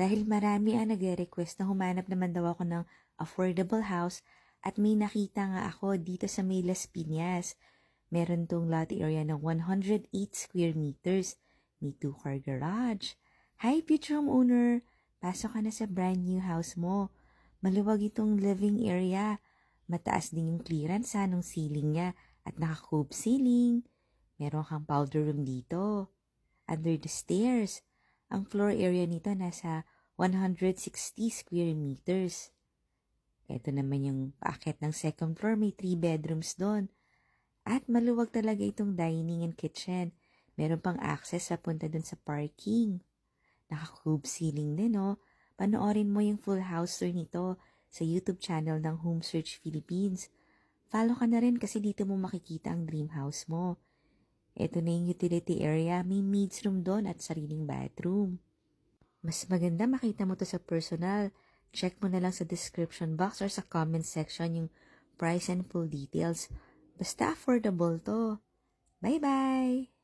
Dahil marami ang nagre-request na humanap naman daw ako ng affordable house at may nakita nga ako dito sa may Las Piñas. Meron tong lot area ng 108 square meters. May two-car garage. Hi, future homeowner! Pasok ka na sa brand new house mo. Maluwag itong living area. Mataas din yung clearance sa nung ceiling niya at naka-cove ceiling. Meron kang powder room dito. Under the stairs, ang floor area nito nasa 160 square meters. Ito naman yung paakit ng second floor, may 3 bedrooms doon. At maluwag talaga itong dining and kitchen. Meron pang access sa punta doon sa parking. Naka-cube ceiling din, no? Panoorin mo yung full house tour nito sa YouTube channel ng Home Search Philippines. Follow ka na rin kasi dito mo makikita ang dream house mo. Ito na yung utility area, may maids room doon at sariling bathroom. Mas maganda makita mo to sa personal. Check mo na lang sa description box or sa comment section yung price and full details. Basta affordable to. Bye-bye!